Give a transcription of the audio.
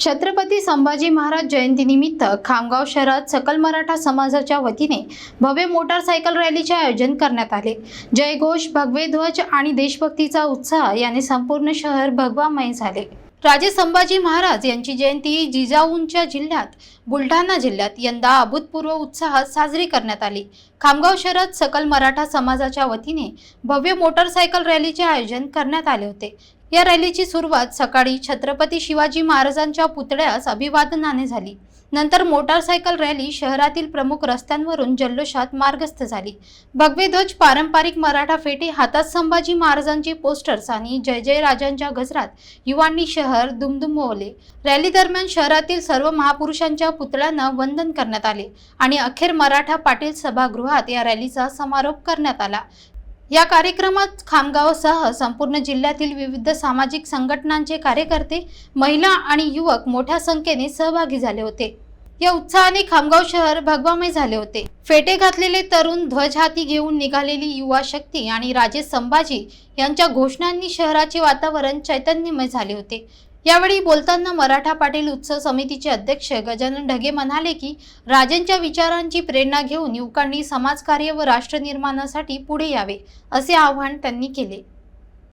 छत्रपती संभाजी महाराज जयंतीनिमित्त खामगाव शहरात सकल मराठा समाजाच्या वतीने भव्य मोटारसायकल रॅलीचे आयोजन करण्यात आले. जयघोष भगवे ध्वज आणि देशभक्तीचा उत्साह याने संपूर्ण शहर भगवामय झाले. राजे संभाजी महाराज यांची जयंती जिजाऊंच्या जिल्ह्यात बुलढाणा जिल्ह्यात यंदा अभूतपूर्व उत्साहात साजरी करण्यात आली. खामगाव शहरात सकल मराठा समाजाच्या वतीने भव्य मोटारसायकल रॅलीचे आयोजन करण्यात आले होते. या रॅलीची सुरुवात सकाळी छत्रपती शिवाजी महाराजांच्या पुतळ्यास अभिवादनाने झाली. नंतर मोटारसायकल रॅली शहरातील प्रमुख रस्त्यांवरून जल्लोषात मार्गस्थ झाली. भगवे ध्वज पारंपरिक मराठा फेटे हातात संभाजी महाराजांचे पोस्टर्स आणि जय जय राजांच्या गजरात युवांनी शहर दुमदुमवले. रॅली दरम्यान शहरातील सर्व महापुरुषांच्या पुतळ्यांना वंदन करण्यात आले आणि अखेर मराठा पाटील सभागृहात या रॅलीचा समारोप करण्यात आला. या कार्यक्रमात खामगावसह संपूर्ण जिल्ह्यातील विविध सामाजिक संघटनांचे कार्यकर्ते महिला आणि युवक मोठ्या संख्येने सहभागी झाले होते. या उत्साहाने खामगाव शहर भगवामय झाले होते. फेटे घातलेले तरुण ध्वज हाती घेऊन निघालेली युवा शक्ती आणि राजे संभाजी यांच्या घोषणांनी शहराचे वातावरण चैतन्यमय झाले होते. यावेळी बोलताना मराठा पाटील उत्सव समितीचे अध्यक्ष गजानन ढगे म्हणाले की राजांच्या विचारांची प्रेरणा घेऊन युवकांनी समाजकार्य व राष्ट्रनिर्माणासाठी पुढे यावे असे आवाहन त्यांनी केले.